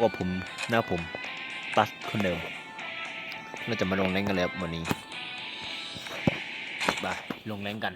ว่าผมหน้าผมตัดคนเดิม เราจะมาลงแรงกันแล้ววันนี้ไปลงแรงกัน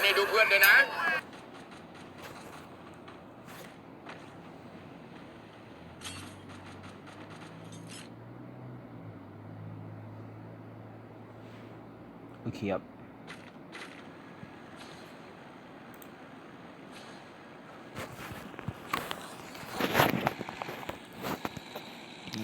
นนี้ดูเพื่อนด้วยนะโอเคครับ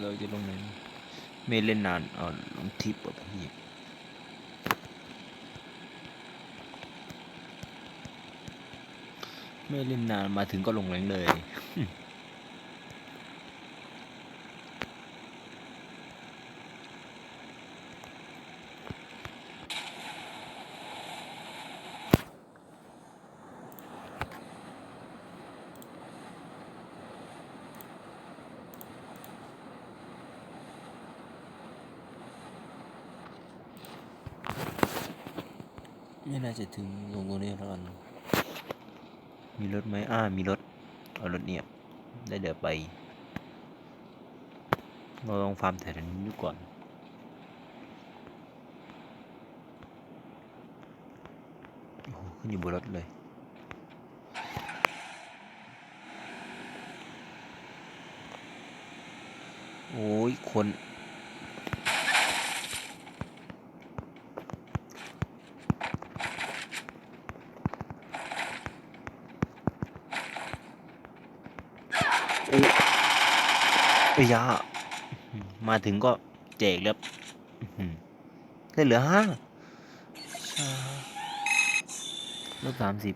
เราจะลงไหนไม่เล่นนานเอาลงทิปอะพี่ ไม่เล่นนานมาถึงก็ลงแรงเลยไม่น่าจะถึงลงตรงนี้แล้วกัน มีรถไหมอ่า มีรถ เอารถเนี่ย ได้เดี๋ยวไป เราลองฟาร์มแถวนี้ดูก่อน โอ้โหขึ้นอยู่บนรถเลยโอ้ย คน เอ้ยยาอื้อหือมาถึงก็แจกแล้วอื้อหือได้เหลือห้าชาลดสามสิบ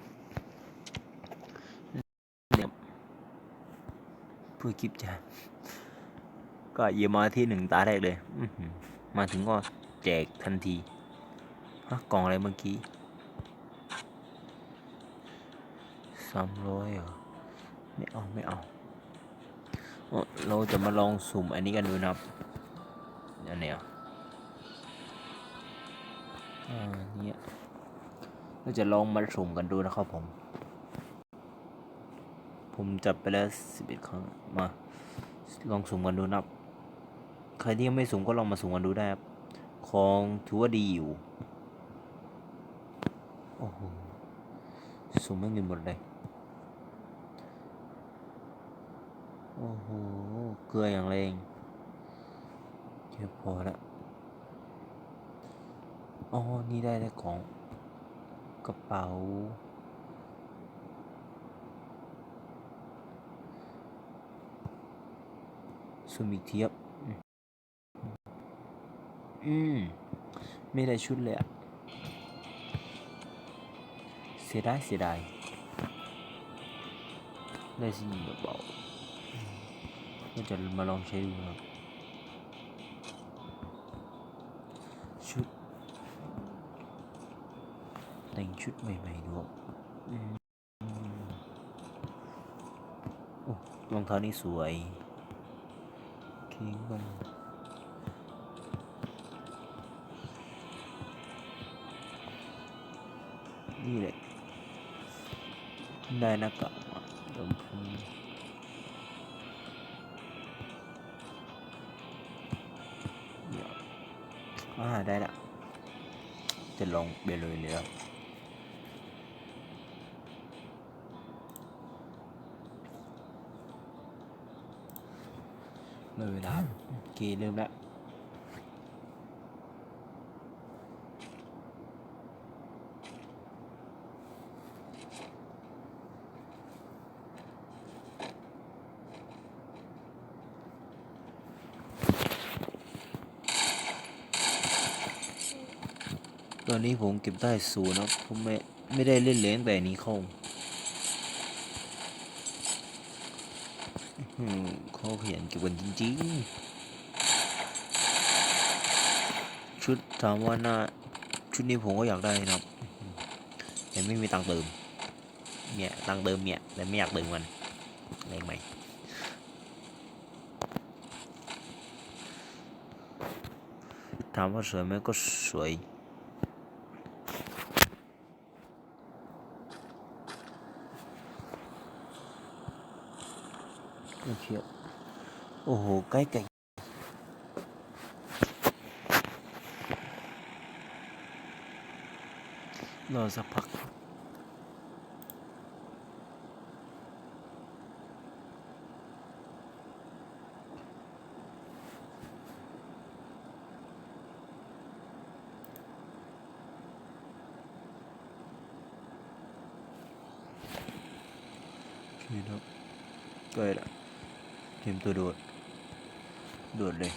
เดี๋ยวเพื่อคลิปจะก็เหยียบมาที่หนึ่งตาแรกเลยอื้อหือมาถึงก็แจกทันทีฮะกล่องอะไรเมื่อกี้สามร้อยเหรอ ไม่เอา ไม่เอา เราจะมาลองสุ่มอันนี้กันดูนะครับอันเนี้ยอ่าเนี่เราจะลองมาสุ่มกันดูนะครับผม ผมจับไปแล้วสิบเอ็ดครั้งมา ลองสุ่มกันดูนะครับ ใครที่ยังไม่สุ่มก็ลองมาสุ่มกันดูได้ครับ ของถือว่าดีอยู่ โอ้โหสุ่มไม่เงินหมดเลย โอ้โห เกลืออย่างแรงเก็บพอละอ๋อ นี่ได้แล้วของกระเป๋า สุมิเทียบ อืม ไม่ได้ชุดเลยอะเสียดายเสียดายได้สิ่งกระเป๋า ก็จะมาลองใช้ดูครับชุด แต่งชุดใหม่ๆดูครับอืมโอ้รองเท้านี่สวยเค้งบันนี่แหละได้น้ากา อ่าได้ละจะลองไปเลยเลยครับเลยเวลาโอเคเริ่มแล้ว ตอนนี้ผมเก็บได้ศูนย์นะครับผมไม่ไม่ได้เล่นเหรียญแต่นี้เข้าอื้อหือเขาขยันเก็บกันจริงๆ ชุดถามว่าหน้าชุดนี้ผมก็อยากได้นะครับแต่ไม่มีตังเติมเนี่ยตังเติมเนี่ยแต่ไม่อยากเติมมันแรงไหม่ถามว่าสวยไหมก็สวย โอเคครับ โอ้โหใกล้ไก่รอสักพัก โอเคครับใกล้ละเตรียมตัวโดดโดเลย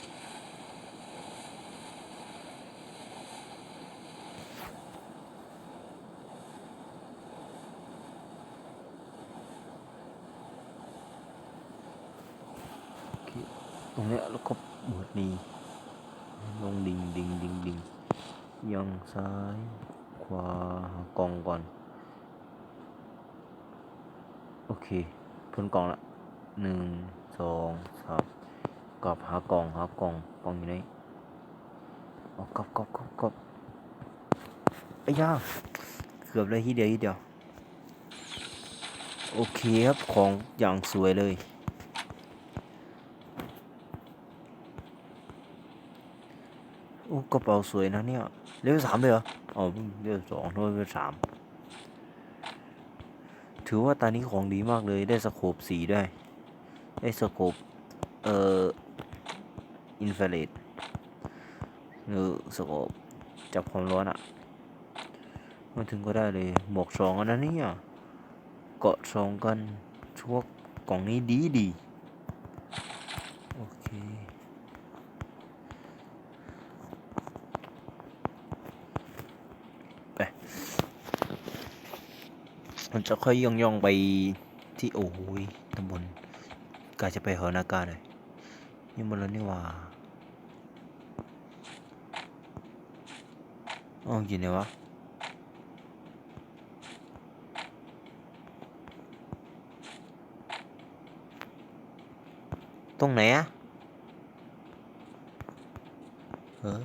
ตรงนี้แล้วก็บวดนี้ลงดิ่งดิ่งดิ่งดิ่งยังซ้ายขวากองก่อน โอเคพ้นกองละหนึ่งสองสาม กลับหากล่องหากล่องกล่องอยู่ไหนเอากลับกลับกลับกลับไอ้ย่าเกือบเลยทีเดียวทีเดียว โอเคครับของอย่างสวยเลย โอ้กระเป๋าสวยนะเนี่ยเลเวลสามเลยเหรออ๋อเพิ่งเลเวลสองเลเวลสามถือว่าตอนนี้ของดีมากเลยได้สโคปสีด้วย ได้สโคปเอ่อ อินฟราเรดหรือสโคปจับความร้อนอะมาถึงก็ได้เลยหมวกสองอันนั้นเนี่ยเกาะสองกันช่วงกล่องนี้ดีดีโอเคไปมันจะค่อยย่องย่องๆไปที่โอ้ยตำบลกาจะไปหอนากาเลย นี่มันแล้วนี่ว่าอ๋ออยู่ไหนวะตรงไหนอะเออ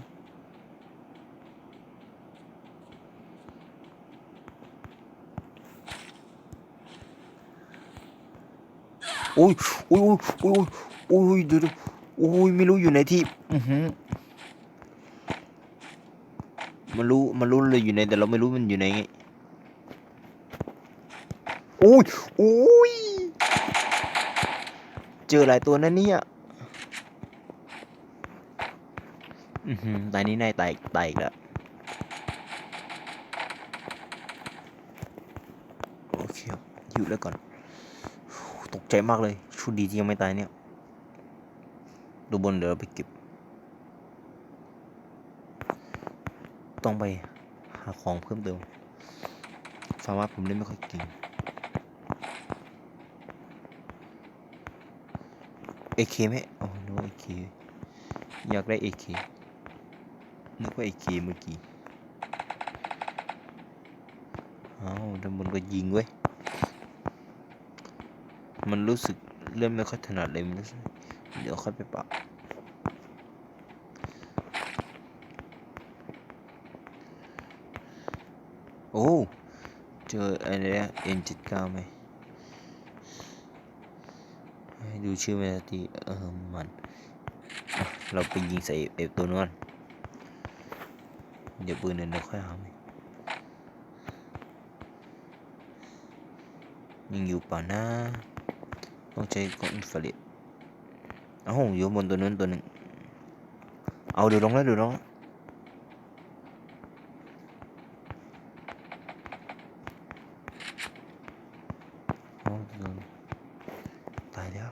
โอ้ยโอ้ยโอ้ยโอ้ยโอ้ยเดี๋ยว อ้ยไม่รู้อยู่ไหนที่ อือหือมันรู้มันรู้เลยอยู่ไหนแต่เราไม่รู้มันอยู่ไหนไงโอ้ยโอ้ยเจอหลายตัวนะเนี่ยอือหือตายนี้นายตายตายอีกแล้วโอเคครับหยุดแล้วก่อน ตกใจมากเลยชุดดีที่ยังไม่ตายเนี่ย ดูบนเดี๋ยวเราไปเก็บ ต้องไปหาของเพิ่มเติมฟาร์มาผมเล่นไม่ค่อยเก่งเอเคไหมอ๋อนึกว่าเอเคอยากได้เอเคนึกว่าเอเคเมื่อกี้อ้าวด้านบนก็ยิงเว้ย มันรู้สึกเล่นไม่ค่อยถนัดเลยมันรู้สึก เดี๋ยวค่อยไปปรับโอ้เจออะไรเนี่ย M79 ไหมให้ดูชื่อมันทีเออมันเราไปยิงใส่เอฟตัวนู้นเดี๋ยวปืนเนี่ยเดี๋ยวค่อยหาไหมยิงอยู่ป่านะต้องใช้กล้องอินฟราเรด เอ้าอยู่บนตัวนู้นตัวหนึ่งเอาดี๋ยวลงแล้วดี๋ยวลงตายแล้ว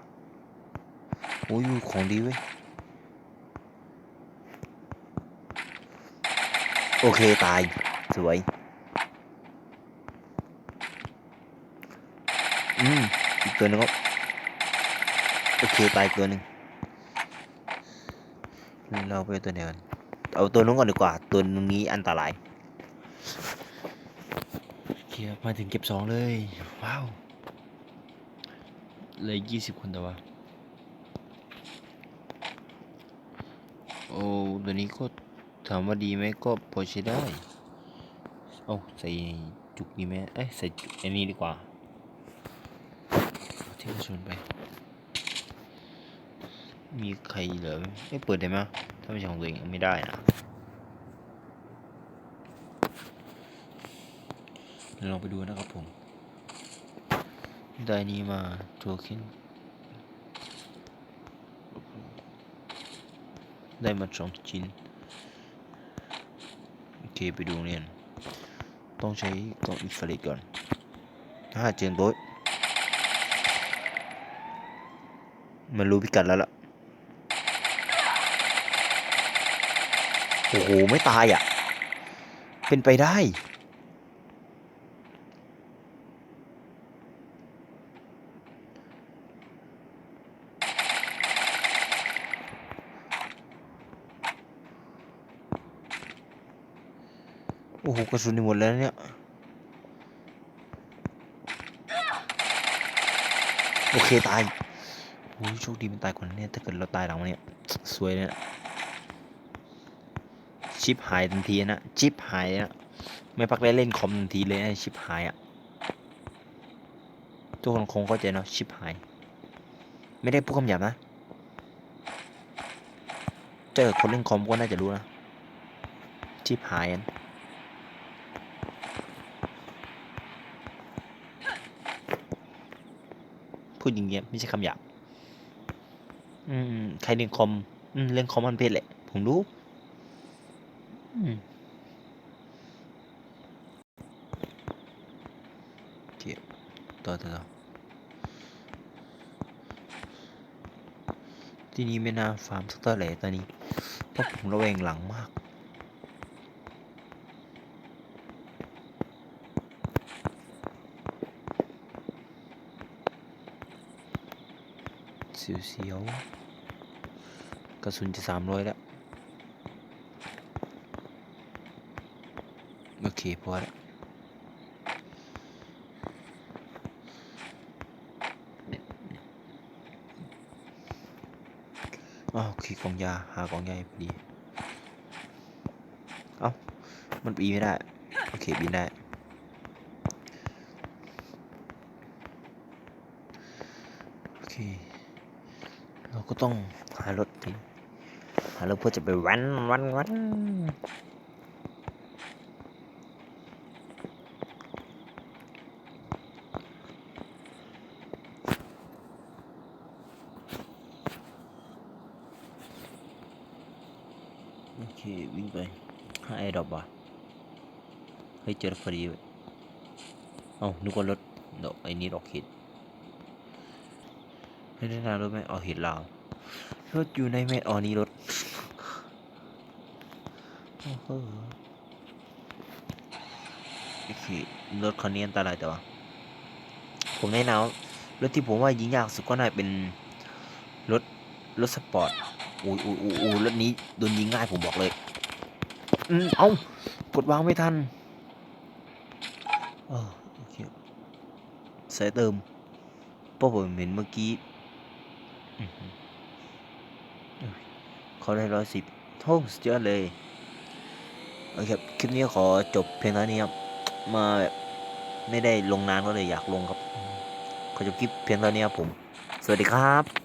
โอ้ยของดีเว้ยโอเค ตาย สวย อืม อีกตัวนึงก็โอเค ตายอีกตัวหนึ่ง เราไปตัวไหนกันเอาตัวนู้นก่อนดีกว่า ตัวนี้อันตรายเกียมาถึงเก็บสองเลย ว้าวเลยยี่สิบคนแต่ว่า โอ้ตัวนี้ก็ถามว่าดีไหมก็พอใช้ได้ เอาใส่จุกนี้ไหมเอ้ยใส่จุกอันนี้ดีกว่าเที่กระสุนไป มีใครเหลือไหมไม่เปิดได้ไหม ถ้าไม่ใช่ของตัวเองไม่ได้นะลองไปดูนะครับผม ได้นี้มาโทเค็นได้มาสองชิ้น โอเค ไปดูเรียน ต้องใช้กล่องอินฟราเรดก่อน ถ้าเจอโต๊ะมันรู้พิกัดแล้วล่ะ โอ้โห ไม่ตายอะ เป็นไปได้ โอ้โห กระสุนนี่หมดแล้วเนี่ยโอเค ตายโอ้ยโชคดีมันตายก่อนเนี่ย ถ้าเกิดเราตายหลังมันเนี่ย สวยเลยนะ ชิปหายทันทีนะชิปหายนะไม่พักได้เล่นคอมทันทีเลยนะชิปหายอะ่ะทุกคนคงเข้าใจเนาะชิปหาย ไม่ได้พูดคำหยาบนะเจอคนเล่นคอมก็น่าจะรู้นะชิปหายอันพูดอย่างเงี้ยไม่ใช่คำหยาบอืมใครเล่นคอมอืมเล่นคอมมันเป็นแหละผมรู้ เคต่อต่อต่อที่นี่ไม่น่าฟาร์มสักเท่าไหร่ตอนนี้ เพราะผมระแวงหลังมากเสียวๆกระสุนจะสามร้อยแล้ว โอเคพอแล้วอ้าวโอกองยา หากองยาพอดี เอ้า มันปีนไม่ได้ โอเคบินได้ โอเค เราก็ต้องหารถทีหารถเพื่อจะไปวันวันวันโอเค วิ่งไปหาไอ้ดอกว่ะ เฮ้ยเจอรถพอดีเอานึกว่ารถดอกไอ้นี่ดอกเห็ดไม่ได้นานรถไหมเอาเห็ดลาวรถอยู่ในเมตรอ๋อนี่รถโอ้โหโอเครถคันนี้อันตรายแต่ว่าผมแนะนำรถที่ผมว่ายิงยากสุดก็น่าจะเป็นรถรถสปอร์ตอุ้ยอุ้ยอุ้ยอุ้ยรถนี้โดนยิงง่ายผมบอกเลย อืมเอากดวางไม่ทัน ออโอเคใส่เติมเพราะผมเห็นเมื่อกี้อื้อหือเขาได้ร้อยสิบโอ้สุดยอดเลยโอเคครับคลิปนี้ขอจบเพียงเท่านี้ครับ มาแบบไม่ได้ลงนานก็เลยอยากลงครับ ขอจบคลิปเพียงเท่านี้ครับผม สวัสดีครับ